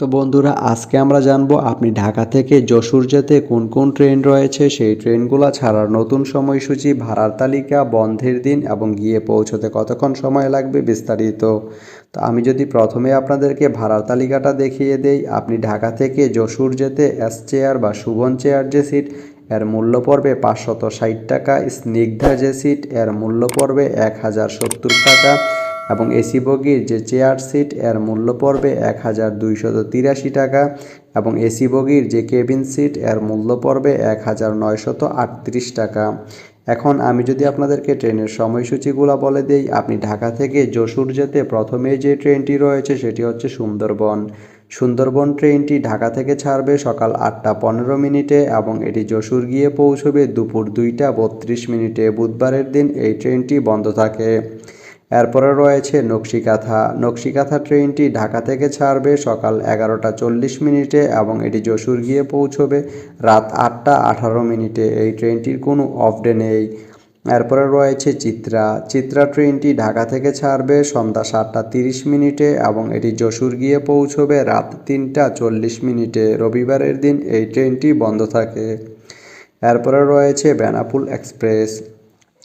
তো বন্ধুরা, আজকে আমরা জানব আপনি ঢাকা থেকে যশোর যেতে কোন কোন ট্রেন রয়েছে? সেই ট্রেনগুলো ছাড়ার নতুন সময়সূচি, ভাড়ার তালিকা, বন্ধের দিন এবং গিয়ে পৌঁছতে কতক্ষণ সময় লাগবে বিস্তারিত। তো আমি যদি প্রথমে আপনাদেরকে ভাড়ার তালিকাটা দেখিয়ে দেই, আপনি ঢাকা থেকে যশোর যেতে এস চেয়ার বা সুবন চেয়ার যে সিট, এর মূল্য পড়বে পাঁচশত ষাট টাকা। স্নিগ্ধা যে সিট, এর মূল্য পড়বে এক হাজার সত্তর টাকা। এবং এসি বগির যে চেয়ার সিট, এর মূল্য পড়বে এক হাজার দুইশত তিরাশি টাকা এবং এসি বগির যে কেবিন সিট, এর মূল্য পড়বে এক হাজার নয়শত আটত্রিশ টাকা। এখন আমি যদি আপনাদেরকে ট্রেনের সময়সূচিগুলো বলে দেই, আপনি ঢাকা থেকে যশোর যেতে প্রথমে যে ট্রেনটি রয়েছে সেটি হচ্ছে সুন্দরবন। সুন্দরবন ট্রেনটি ঢাকা থেকে ছাড়বে সকাল আটটা পনেরো মিনিটে এবং এটি যশোর গিয়ে পৌঁছবে দুপুর দুইটা বত্রিশ মিনিটে। বুধবারের দিন এই ট্রেনটি বন্ধ থাকে। এরপরে রয়েছে নকশিকাথা। নকশিকাথা ট্রেনটি ঢাকা থেকে ছাড়বে সকাল এগারোটা চল্লিশ মিনিটে এবং এটি যশোর গিয়ে পৌঁছবে রাত আটটা আঠারো মিনিটে। এই ট্রেনটির কোনো অফ ডে নেই। এরপরে রয়েছে চিত্রা। চিত্রা ট্রেনটি ঢাকা থেকে ছাড়বে সন্ধ্যা সাতটা তিরিশ মিনিটে এবং এটি যশোর গিয়ে পৌঁছবে রাত তিনটা চল্লিশ মিনিটে। রবিবারের দিন এই ট্রেনটি বন্ধ থাকে। এরপরে রয়েছে বেনাপুল এক্সপ্রেস।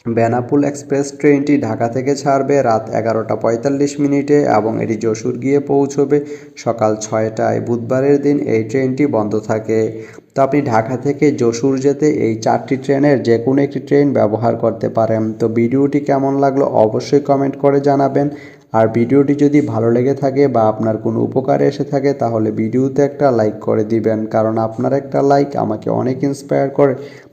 বেনাপুল এক্সপ্রেস ট্রেনটি ঢাকা থেকে ছাড়বে রাত এগারোটা পঁয়তাল্লিশ মিনিটে এবং এটি যশোর গিয়ে পৌঁছবে সকাল ছয়টায়। বুধবারের দিন এই ট্রেনটি বন্ধ থাকে। তো আপনি ঢাকা থেকে যশোর যেতে এই চারটি ট্রেনের যে কোনো একটি ট্রেন ব্যবহার করতে পারেন। তো ভিডিওটি কেমন লাগল অবশ্যই কমেন্ট করে জানাবেন। আর ভিডিওটি যদি ভালো লেগে থাকে বা আপনার কোনো উপকারে এসে থাকে তাহলে ভিডিওতে একটা লাইক করে দিবেন। কারণ আপনার একটা লাইক আমাকে অনেক ইন্সপায়ার করে।